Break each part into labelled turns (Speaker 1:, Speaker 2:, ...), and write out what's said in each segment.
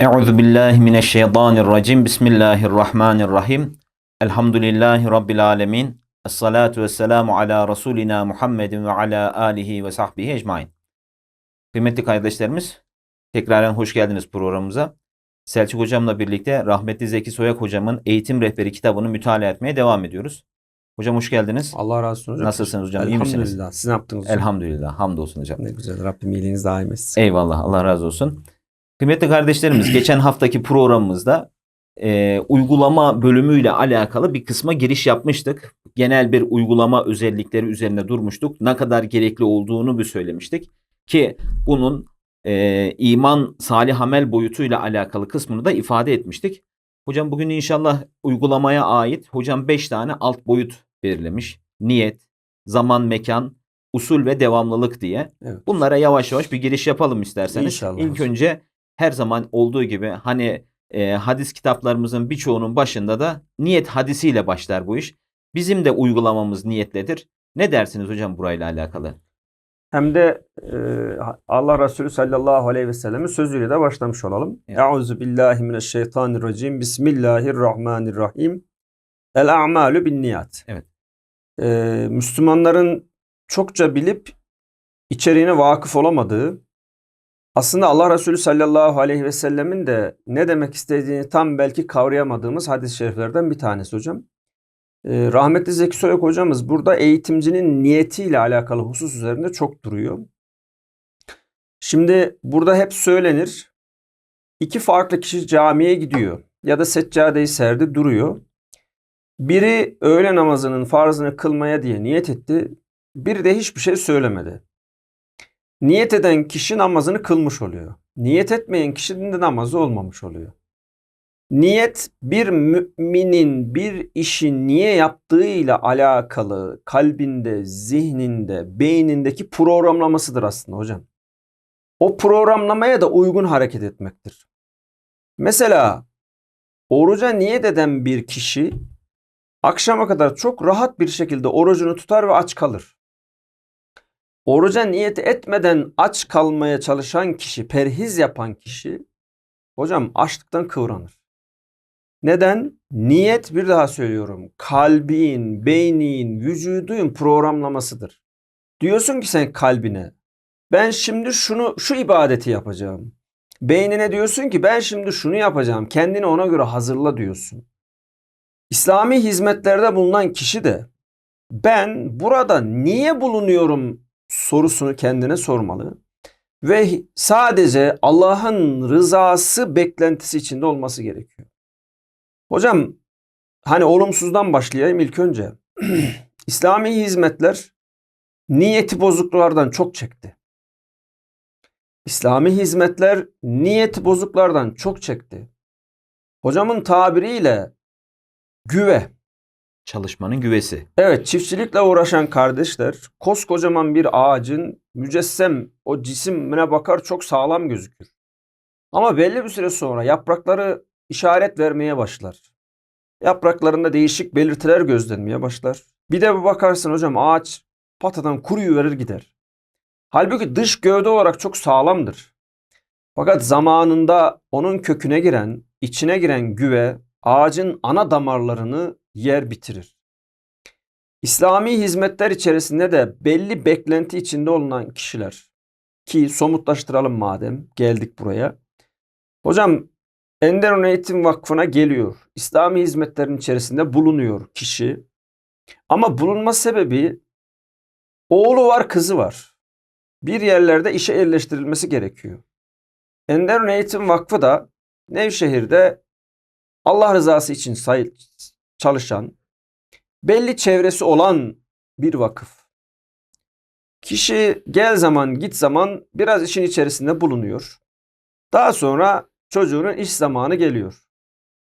Speaker 1: Euzu billahi mineşşeytanirracim. Bismillahirrahmanirrahim. Elhamdülillahi rabbil alamin. Essalatu vesselamu ala rasulina Muhammedin ve ala alihi ve sahbihi ecmaîn. Kıymetli kardeşlerimiz, tekraren hoş geldiniz programımıza. Selçuk hocamla birlikte rahmetli Zeki Soyak hocamın Eğitim Rehberi kitabını mütalaa etmeye devam ediyoruz. Hocam hoş geldiniz.
Speaker 2: Allah razı olsun hocam.
Speaker 1: Nasılsınız hocam? İyi misiniz?
Speaker 2: Elhamdülillah. Siz ne yaptınız hocam?
Speaker 1: Elhamdülillah. Hamdolsun hocam.
Speaker 2: Ne güzel. Rabbim iyiliğiniz daim etsin.
Speaker 1: Eyvallah Allah razı olsun. Kıymetli kardeşlerimiz geçen haftaki programımızda e, uygulama bölümüyle alakalı bir kısma giriş yapmıştık. Genel bir uygulama özellikleri üzerine durmuştuk. Ne kadar gerekli olduğunu bir söylemiştik. Ki bunun e, iman salih amel boyutuyla alakalı kısmını da ifade etmiştik. Hocam bugün inşallah uygulamaya ait hocam 5 tane alt boyut belirlemiş. Niyet, zaman, mekan, usul ve devamlılık diye.
Speaker 2: Evet.
Speaker 1: Bunlara yavaş yavaş bir giriş yapalım isterseniz.
Speaker 2: İnşallah
Speaker 1: İlk önce her zaman olduğu gibi hani e, hadis kitaplarımızın birçoğunun başında da niyet hadisiyle başlar bu iş. Bizim de uygulamamız niyetledir. Ne dersiniz hocam burayla alakalı?
Speaker 2: Hem de e, Allah Resulü sallallahu aleyhi ve sellemin sözüyle de başlamış olalım.
Speaker 1: Evet.
Speaker 2: Euzu billahi mineşşeytanirracim. Bismillahirrahmanirrahim. El a'malu bin niyat.
Speaker 1: Evet.
Speaker 2: E, Müslümanların çokça bilip içeriğine vakıf olamadığı aslında Allah Resulü sallallahu aleyhi ve sellemin de ne demek istediğini tam belki kavrayamadığımız hadis-i şeriflerden bir tanesi hocam. Ee, rahmetli Zeki Soyak hocamız burada eğitimcinin niyetiyle alakalı husus üzerinde çok duruyor. Şimdi burada hep söylenir. iki farklı kişi camiye gidiyor ya da seccadeyi serdi duruyor. Biri öğle namazının farzını kılmaya diye niyet etti. Biri de hiçbir şey söylemedi. Niyet eden kişi namazını kılmış oluyor. Niyet etmeyen kişinin de namazı olmamış oluyor. Niyet bir müminin bir işi niye yaptığıyla alakalı kalbinde, zihninde, beynindeki programlamasıdır aslında hocam. O programlamaya da uygun hareket etmektir. Mesela oruca niyet eden bir kişi akşama kadar çok rahat bir şekilde orucunu tutar ve aç kalır. Oruca niyet etmeden aç kalmaya çalışan kişi, perhiz yapan kişi hocam açlıktan kıvranır. Neden? Niyet bir daha söylüyorum. Kalbin, beynin, vücudun programlamasıdır. Diyorsun ki sen kalbine ben şimdi şunu şu ibadeti yapacağım. Beynine diyorsun ki ben şimdi şunu yapacağım. Kendini ona göre hazırla diyorsun. İslami hizmetlerde bulunan kişi de ben burada niye bulunuyorum sorusunu kendine sormalı ve sadece Allah'ın rızası beklentisi içinde olması gerekiyor. Hocam hani olumsuzdan başlayayım ilk önce. İslami hizmetler niyeti bozuklardan çok çekti. İslami hizmetler niyeti bozuklardan çok çekti. Hocamın tabiriyle güve.
Speaker 1: Çalışmanın güvesi.
Speaker 2: Evet çiftçilikle uğraşan kardeşler koskocaman bir ağacın mücessem o cisimine bakar çok sağlam gözükür. Ama belli bir süre sonra yaprakları işaret vermeye başlar. Yapraklarında değişik belirtiler gözlenmeye başlar. Bir de bakarsın hocam ağaç patadan kuruyu verir gider. Halbuki dış gövde olarak çok sağlamdır. Fakat zamanında onun köküne giren, içine giren güve ağacın ana damarlarını yer bitirir. İslami hizmetler içerisinde de belli beklenti içinde olunan kişiler ki somutlaştıralım madem geldik buraya. Hocam Enderun Eğitim Vakfı'na geliyor. İslami hizmetlerin içerisinde bulunuyor kişi. Ama bulunma sebebi oğlu var kızı var. Bir yerlerde işe yerleştirilmesi gerekiyor. Enderun Eğitim Vakfı da Nevşehir'de Allah rızası için çalışan, belli çevresi olan bir vakıf. Kişi gel zaman git zaman biraz işin içerisinde bulunuyor. Daha sonra çocuğunun iş zamanı geliyor.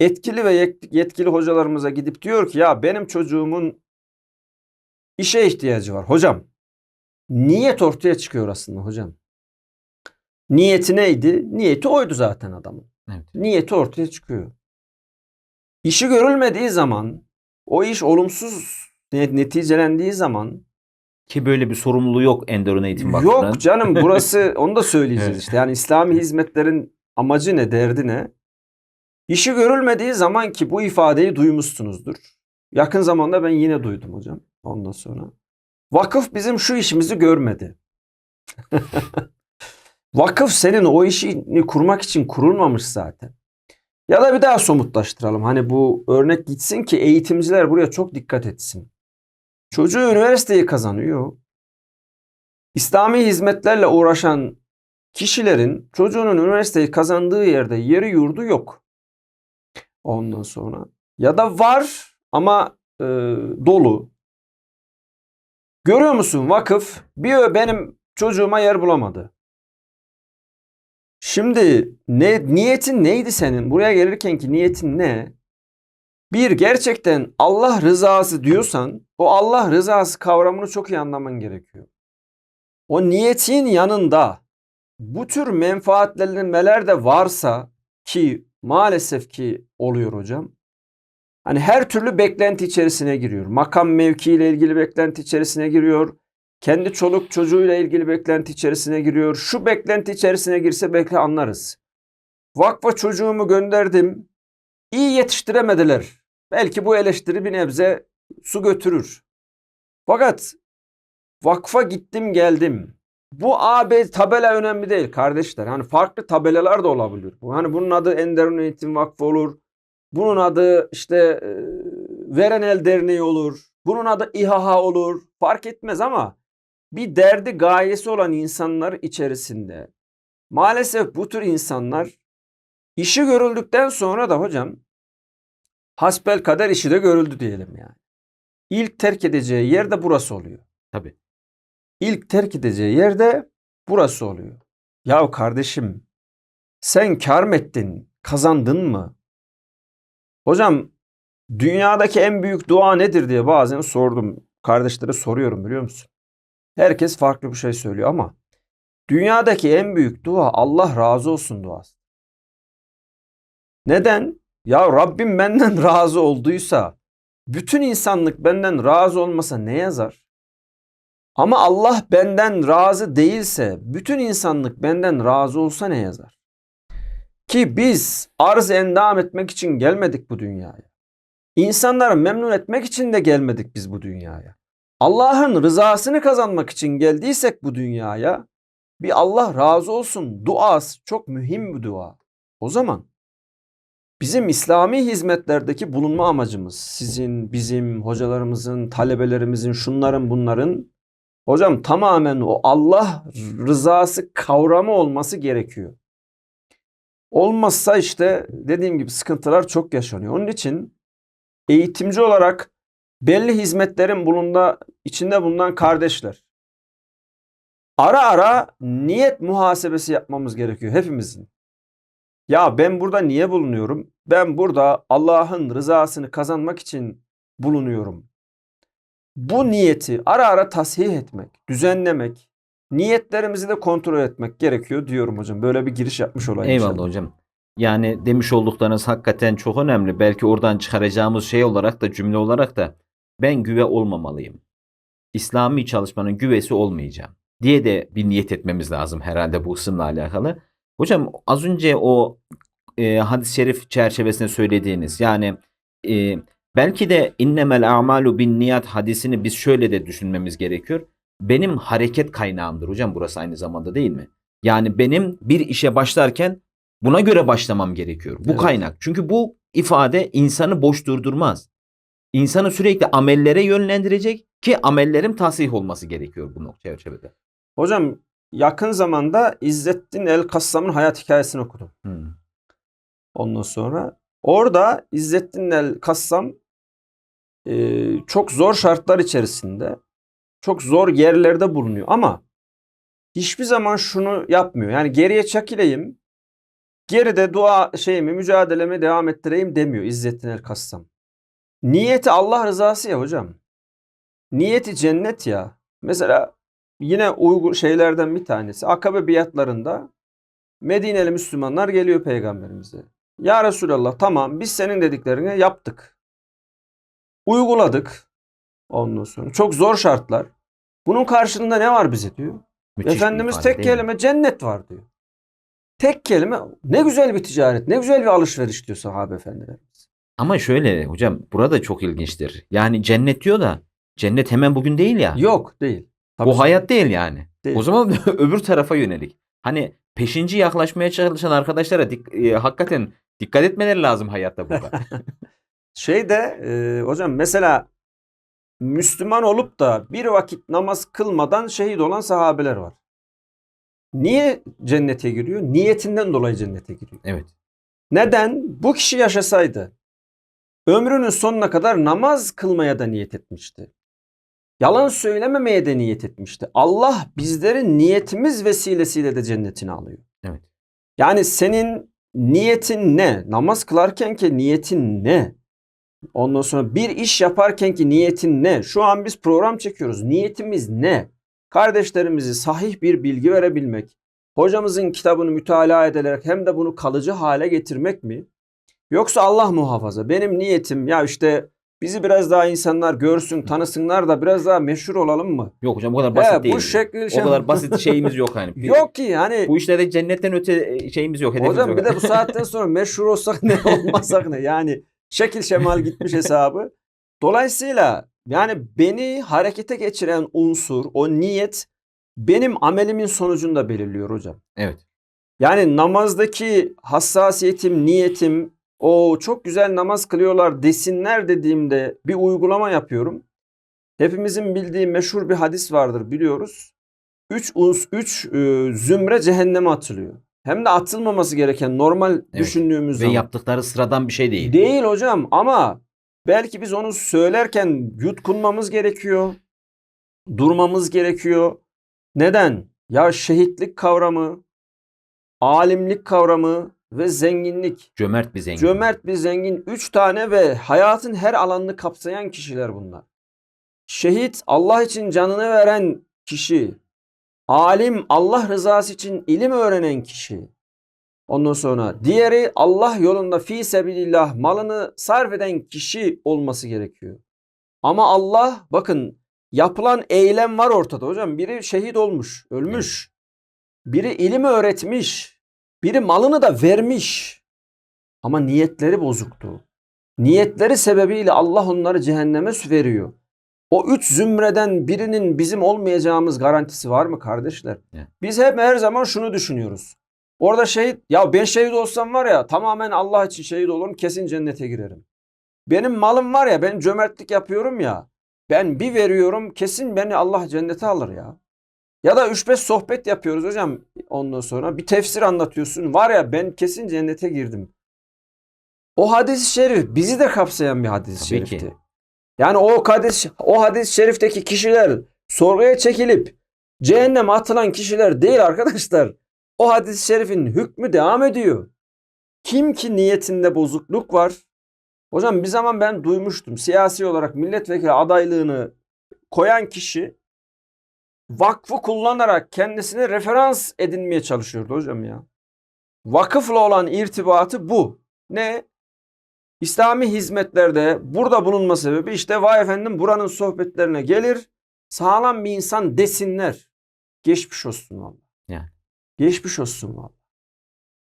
Speaker 2: Etkili ve yet- yetkili hocalarımıza gidip diyor ki ya benim çocuğumun işe ihtiyacı var hocam. Niyet ortaya çıkıyor aslında hocam. Niyeti neydi? Niyeti oydu zaten adamın.
Speaker 1: Evet.
Speaker 2: Niyeti ortaya çıkıyor. İşi görülmediği zaman, o iş olumsuz net- neticelendiği zaman
Speaker 1: Ki böyle bir sorumluluğu yok Enderun Eğitim Vakfı'nın.
Speaker 2: yok canım burası onu da söyleyeceğiz
Speaker 1: Evet.
Speaker 2: işte. Yani İslami hizmetlerin amacı ne, derdi ne? İşi görülmediği zaman ki bu ifadeyi duymuşsunuzdur. Yakın zamanda ben yine duydum hocam ondan sonra. Vakıf bizim şu işimizi görmedi. Vakıf senin o işini kurmak için kurulmamış zaten. Ya da bir daha somutlaştıralım. Hani bu örnek gitsin ki eğitimciler buraya çok dikkat etsin. Çocuğu üniversiteyi kazanıyor. İslami hizmetlerle uğraşan kişilerin çocuğunun üniversiteyi kazandığı yerde yeri yurdu yok. Ondan sonra ya da var ama e, dolu. Görüyor musun vakıf bir benim çocuğuma yer bulamadı. Şimdi ne niyetin neydi senin? Buraya gelirken ki niyetin ne? Bir gerçekten Allah rızası diyorsan o Allah rızası kavramını çok iyi anlaman gerekiyor. O niyetin yanında bu tür menfaatlenmeler de varsa ki maalesef ki oluyor hocam. Hani her türlü beklenti içerisine giriyor. Makam mevkiyle ilgili beklenti içerisine giriyor. Kendi çoluk çocuğuyla ilgili beklenti içerisine giriyor. Şu beklenti içerisine girse belki anlarız. Vakfa çocuğumu gönderdim. İyi yetiştiremediler. Belki bu eleştiri bir nebze su götürür. Fakat vakfa gittim geldim. Bu AB tabela önemli değil kardeşler. Hani farklı tabelalar da olabilir. Hani bunun adı Enderun Eğitim Vakfı olur. Bunun adı işte e, Verenel Derneği olur. Bunun adı İHA olur. Fark etmez ama bir derdi gayesi olan insanlar içerisinde maalesef bu tür insanlar işi görüldükten sonra da hocam hasbel kader işi de görüldü diyelim yani. İlk terk edeceği yer de burası oluyor.
Speaker 1: Tabii.
Speaker 2: İlk terk edeceği yer de burası oluyor. Ya kardeşim sen kar mı ettin? Kazandın mı? Hocam dünyadaki en büyük dua nedir diye bazen sordum. Kardeşlere soruyorum biliyor musun? Herkes farklı bir şey söylüyor ama dünyadaki en büyük dua Allah razı olsun duası. Neden? Ya Rabbim benden razı olduysa bütün insanlık benden razı olmasa ne yazar? Ama Allah benden razı değilse bütün insanlık benden razı olsa ne yazar? Ki biz arz endam etmek için gelmedik bu dünyaya. İnsanları memnun etmek için de gelmedik biz bu dünyaya. Allah'ın rızasını kazanmak için geldiysek bu dünyaya bir Allah razı olsun duası çok mühim bir dua. O zaman bizim İslami hizmetlerdeki bulunma amacımız sizin, bizim, hocalarımızın, talebelerimizin, şunların bunların hocam tamamen o Allah rızası kavramı olması gerekiyor. Olmazsa işte dediğim gibi sıkıntılar çok yaşanıyor. Onun için eğitimci olarak belli hizmetlerin bulunda içinde bulunan kardeşler. Ara ara niyet muhasebesi yapmamız gerekiyor hepimizin. Ya ben burada niye bulunuyorum? Ben burada Allah'ın rızasını kazanmak için bulunuyorum. Bu niyeti ara ara tasih etmek, düzenlemek, niyetlerimizi de kontrol etmek gerekiyor diyorum hocam. Böyle bir giriş yapmış olayım.
Speaker 1: Eyvallah hocam. Yani demiş olduklarınız hakikaten çok önemli. Belki oradan çıkaracağımız şey olarak da cümle olarak da ben güve olmamalıyım. İslami çalışmanın güvesi olmayacağım diye de bir niyet etmemiz lazım herhalde bu kısımla alakalı. Hocam az önce o e, hadis-i şerif çerçevesinde söylediğiniz yani e, belki de innemel a'malu bin niyat hadisini biz şöyle de düşünmemiz gerekiyor. Benim hareket kaynağımdır hocam burası aynı zamanda değil mi? Yani benim bir işe başlarken buna göre başlamam gerekiyor. Bu
Speaker 2: Evet.
Speaker 1: kaynak. Çünkü bu ifade insanı boş durdurmaz. İnsanı sürekli amellere yönlendirecek ki amellerim tasih olması gerekiyor bu nokta çerçevede.
Speaker 2: Hocam yakın zamanda İzzettin El Kassam'ın hayat hikayesini okudum.
Speaker 1: Hmm.
Speaker 2: Ondan sonra orada İzzettin El Kassam e, çok zor şartlar içerisinde çok zor yerlerde bulunuyor ama hiçbir zaman şunu yapmıyor. Yani geriye çekileyim geride dua şeyimi mücadeleme devam ettireyim demiyor İzzettin El Kassam. Niyeti Allah rızası ya hocam. Niyeti cennet ya. Mesela yine uygun şeylerden bir tanesi. Akabe biatlarında Medineli Müslümanlar geliyor peygamberimize. Ya Resulallah tamam biz senin dediklerini yaptık. Uyguladık. Ondan sonra çok zor şartlar. Bunun karşılığında ne var bize diyor.
Speaker 1: Müthiş
Speaker 2: Efendimiz tek
Speaker 1: mi?
Speaker 2: kelime cennet var diyor. Tek kelime ne güzel bir ticaret, ne güzel bir alışveriş diyor sahabe efendilerimiz.
Speaker 1: Ama şöyle hocam burada çok ilginçtir. Yani cennet diyor da cennet hemen bugün değil ya.
Speaker 2: Yok değil. Tabii
Speaker 1: Bu hayat değil yani.
Speaker 2: Değil.
Speaker 1: O zaman öbür tarafa yönelik. Hani peşinci yaklaşmaya çalışan arkadaşlara dik- e, hakikaten dikkat etmeleri lazım hayatta burada.
Speaker 2: Şeyde e, hocam mesela Müslüman olup da bir vakit namaz kılmadan şehit olan sahabeler var. Niye cennete giriyor? Niyetinden dolayı cennete giriyor.
Speaker 1: evet.
Speaker 2: Neden? Bu kişi yaşasaydı ömrünün sonuna kadar namaz kılmaya da niyet etmişti. Yalan söylememeye de niyet etmişti. Allah bizlerin niyetimiz vesilesiyle de cennetini alıyor.
Speaker 1: Evet.
Speaker 2: Yani senin niyetin ne? Namaz kılarken ki niyetin ne? Ondan sonra bir iş yaparken ki niyetin ne? Şu an biz program çekiyoruz. Niyetimiz ne? Kardeşlerimizi sahih bir bilgi verebilmek, hocamızın kitabını mütalaa ederek hem de bunu kalıcı hale getirmek mi? Yoksa Allah muhafaza benim niyetim ya işte bizi biraz daha insanlar görsün, tanısınlar da biraz daha meşhur olalım mı?
Speaker 1: Yok hocam o kadar basit
Speaker 2: He,
Speaker 1: değil.
Speaker 2: bu şekil
Speaker 1: O kadar basit şeyimiz yok hani.
Speaker 2: Yok ki yani
Speaker 1: Bu işlerde cennetten öte e, şeyimiz yok.
Speaker 2: Hocam
Speaker 1: yok.
Speaker 2: bir de bu saatten sonra meşhur olsak ne olmasak ne? Yani şekil şemal gitmiş hesabı. Dolayısıyla yani beni harekete geçiren unsur, o niyet benim amelimin sonucunda belirliyor hocam.
Speaker 1: Evet.
Speaker 2: Yani namazdaki hassasiyetim, niyetim, o çok güzel namaz kılıyorlar desinler dediğimde bir uygulama yapıyorum. Hepimizin bildiği meşhur bir hadis vardır biliyoruz. Üç, uns, üç e, zümre cehenneme atılıyor. Hem de atılmaması gereken normal düşündüğümüz
Speaker 1: Ve
Speaker 2: zaman.
Speaker 1: yaptıkları sıradan bir şey değil.
Speaker 2: Değil hocam ama belki biz onu söylerken yutkunmamız gerekiyor. Durmamız gerekiyor. Neden? Ya şehitlik kavramı, alimlik kavramı ve zenginlik.
Speaker 1: Cömert bir zengin.
Speaker 2: Cömert bir zengin. Üç tane ve hayatın her alanını kapsayan kişiler bunlar. Şehit Allah için canını veren kişi. Alim Allah rızası için ilim öğrenen kişi. Ondan sonra diğeri Allah yolunda fi sebilillah malını sarf eden kişi olması gerekiyor. Ama Allah bakın yapılan eylem var ortada hocam. Biri şehit olmuş, ölmüş. Biri ilim öğretmiş. Biri malını da vermiş. Ama niyetleri bozuktu. Niyetleri sebebiyle Allah onları cehenneme veriyor. O üç zümreden birinin bizim olmayacağımız garantisi var mı kardeşler?
Speaker 1: Evet.
Speaker 2: Biz hep her zaman şunu düşünüyoruz. Orada şehit, ya ben şehit olsam var ya tamamen Allah için şehit olurum kesin cennete girerim. Benim malım var ya ben cömertlik yapıyorum ya. Ben bir veriyorum kesin beni Allah cennete alır ya. Ya da 3-5 sohbet yapıyoruz hocam ondan sonra. Bir tefsir anlatıyorsun. Var ya ben kesin cennete girdim. O hadis-i şerif bizi de kapsayan bir hadis-i
Speaker 1: Tabii ki.
Speaker 2: şerifti. Yani o hadis o hadis-i şerifteki kişiler sorguya çekilip cehenneme atılan kişiler değil arkadaşlar. O hadis-i şerifin hükmü devam ediyor. Kim ki niyetinde bozukluk var. Hocam bir zaman ben duymuştum. Siyasi olarak milletvekili adaylığını koyan kişi vakfı kullanarak kendisine referans edinmeye çalışıyordu hocam ya. Vakıfla olan irtibatı bu. Ne? İslami hizmetlerde burada bulunma sebebi işte vay efendim buranın sohbetlerine gelir sağlam bir insan desinler. Geçmiş olsun valla.
Speaker 1: Yani.
Speaker 2: Geçmiş olsun valla.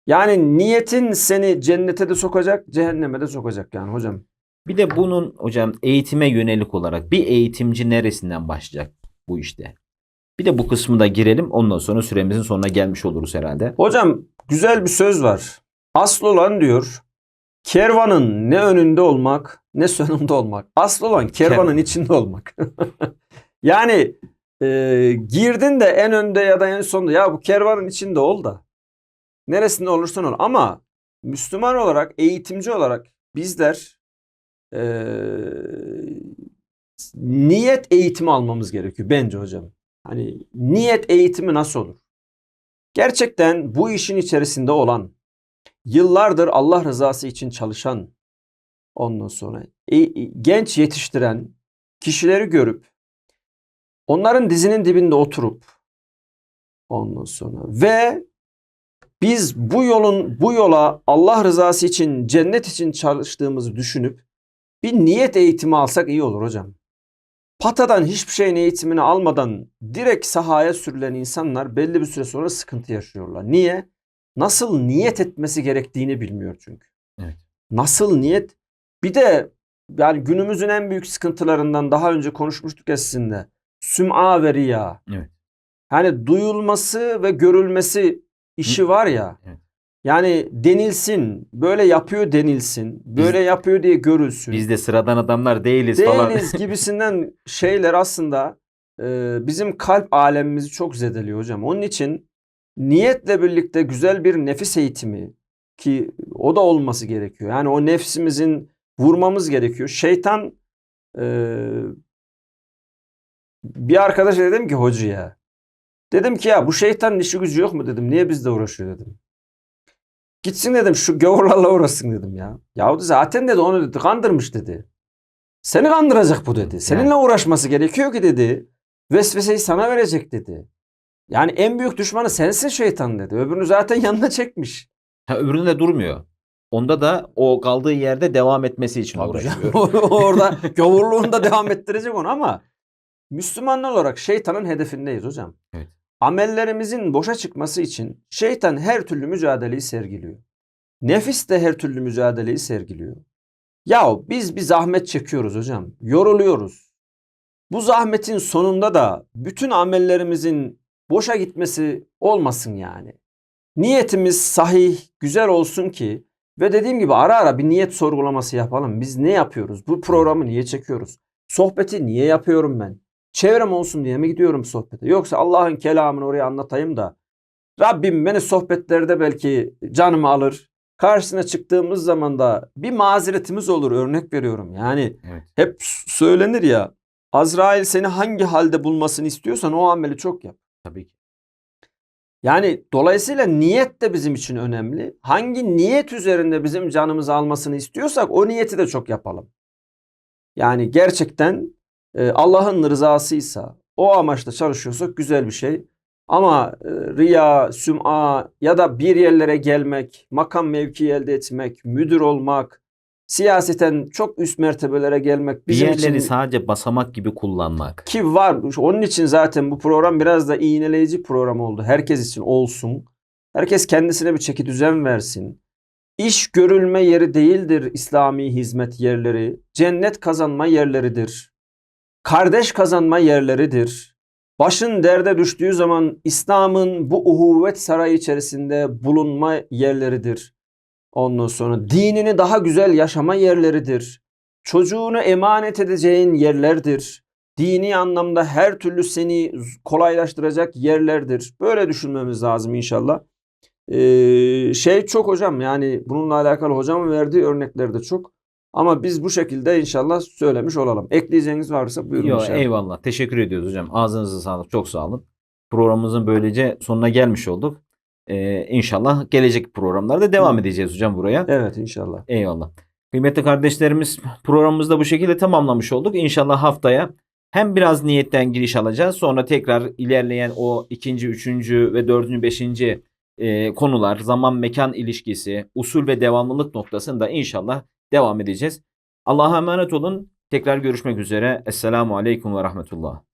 Speaker 2: Yani niyetin seni cennete de sokacak, cehenneme de sokacak yani hocam.
Speaker 1: Bir de bunun hocam eğitime yönelik olarak bir eğitimci neresinden başlayacak bu işte? Bir de bu kısmı da girelim. Ondan sonra süremizin sonuna gelmiş oluruz herhalde.
Speaker 2: Hocam güzel bir söz var. Asıl olan diyor kervanın ne önünde olmak ne sonunda olmak. Asıl olan kervanın
Speaker 1: Kervan.
Speaker 2: içinde olmak. yani e, girdin de en önde ya da en sonda ya bu kervanın içinde ol da neresinde olursan ol. Ama Müslüman olarak eğitimci olarak bizler e, niyet eğitimi almamız gerekiyor bence hocam. Hani niyet eğitimi nasıl olur? Gerçekten bu işin içerisinde olan, yıllardır Allah rızası için çalışan, ondan sonra e- e- genç yetiştiren kişileri görüp, onların dizinin dibinde oturup, ondan sonra ve biz bu yolun bu yola Allah rızası için, cennet için çalıştığımızı düşünüp bir niyet eğitimi alsak iyi olur hocam. Patadan hiçbir şeyin eğitimini almadan direkt sahaya sürülen insanlar belli bir süre sonra sıkıntı yaşıyorlar. Niye? nasıl niyet etmesi gerektiğini bilmiyor çünkü.
Speaker 1: Evet.
Speaker 2: Nasıl niyet? Bir de yani günümüzün en büyük sıkıntılarından daha önce konuşmuştuk ya sizinle. Süm'a ve riya.
Speaker 1: Evet.
Speaker 2: Yani duyulması ve görülmesi işi var ya.
Speaker 1: Evet.
Speaker 2: Yani denilsin, böyle yapıyor denilsin, böyle yapıyor diye görülsün.
Speaker 1: Biz de sıradan adamlar değiliz, falan.
Speaker 2: Değiliz gibisinden şeyler aslında e, bizim kalp alemimizi çok zedeliyor hocam. Onun için niyetle birlikte güzel bir nefis eğitimi ki o da olması gerekiyor. Yani o nefsimizin vurmamız gerekiyor. Şeytan e, bir arkadaşa dedim ki hocaya dedim ki ya bu şeytanın işi gücü yok mu dedim. Niye bizle uğraşıyor dedim. Gitsin dedim şu gavurlarla uğraşsın dedim ya. Yahu zaten dedi onu dedi kandırmış dedi. Seni kandıracak bu dedi. Seninle uğraşması gerekiyor ki dedi. Vesveseyi sana verecek dedi. Yani en büyük düşmanı sensin şeytan dedi. Öbürünü zaten yanına çekmiş.
Speaker 1: Ha, öbüründe durmuyor. Onda da o kaldığı yerde devam etmesi için
Speaker 2: Tabii
Speaker 1: uğraşıyor.
Speaker 2: Orada gavurluğunda devam ettirecek onu ama Müslümanlar olarak şeytanın hedefindeyiz hocam.
Speaker 1: Evet.
Speaker 2: Amellerimizin boşa çıkması için şeytan her türlü mücadeleyi sergiliyor. Nefis de her türlü mücadeleyi sergiliyor. Yahu biz bir zahmet çekiyoruz hocam. Yoruluyoruz. Bu zahmetin sonunda da bütün amellerimizin boşa gitmesi olmasın yani. Niyetimiz sahih, güzel olsun ki ve dediğim gibi ara ara bir niyet sorgulaması yapalım. Biz ne yapıyoruz? Bu programı niye çekiyoruz? Sohbeti niye yapıyorum ben? Çevrem olsun diye mi gidiyorum sohbete? Yoksa Allah'ın kelamını oraya anlatayım da Rabbim beni sohbetlerde belki canımı alır. Karşısına çıktığımız zaman da bir mazeretimiz olur. Örnek veriyorum. Yani
Speaker 1: Evet.
Speaker 2: hep söylenir ya Azrail seni hangi halde bulmasını istiyorsan o ameli çok yap.
Speaker 1: Tabii ki.
Speaker 2: Yani dolayısıyla niyet de bizim için önemli. Hangi niyet üzerinde bizim canımızı almasını istiyorsak o niyeti de çok yapalım. Yani gerçekten e, Allah'ın rızasıysa o amaçla çalışıyorsak güzel bir şey. Ama e, riya, süm'a ya da bir yerlere gelmek, makam mevki elde etmek, müdür olmak, siyaseten çok üst mertebelere gelmek
Speaker 1: Bir
Speaker 2: bizim
Speaker 1: yerleri
Speaker 2: için
Speaker 1: sadece basamak gibi kullanmak.
Speaker 2: ki var. Onun için zaten bu program biraz da iğneleyici program oldu. Herkes için olsun. Herkes kendisine bir çeki düzen versin. İş görülme yeri değildir İslami hizmet yerleri. Cennet kazanma yerleridir. Kardeş kazanma yerleridir. Başın derde düştüğü zaman İslam'ın bu uhuvvet sarayı içerisinde bulunma yerleridir. Ondan sonra dinini daha güzel yaşama yerleridir. Çocuğunu emanet edeceğin yerlerdir. Dini anlamda her türlü seni kolaylaştıracak yerlerdir. Böyle düşünmemiz lazım inşallah. Ee, şey çok hocam yani bununla alakalı hocamın verdiği örnekler de çok. Ama biz bu şekilde inşallah söylemiş olalım. Ekleyeceğiniz varsa buyurun
Speaker 1: Yo,
Speaker 2: inşallah.
Speaker 1: eyvallah. Teşekkür ediyoruz hocam. Ağzınıza sağlık. Çok sağ olun. Programımızın böylece sonuna gelmiş olduk. Ee, inşallah gelecek programlarda devam edeceğiz hocam buraya.
Speaker 2: Evet inşallah.
Speaker 1: Eyvallah. Kıymetli kardeşlerimiz programımızı da bu şekilde tamamlamış olduk. İnşallah haftaya hem biraz niyetten giriş alacağız. Sonra tekrar ilerleyen o ikinci, üçüncü ve dördüncü, beşinci e, konular, zaman mekan ilişkisi, usul ve devamlılık noktasında inşallah devam edeceğiz. Allah'a emanet olun. Tekrar görüşmek üzere. Esselamu Aleyküm ve Rahmetullah.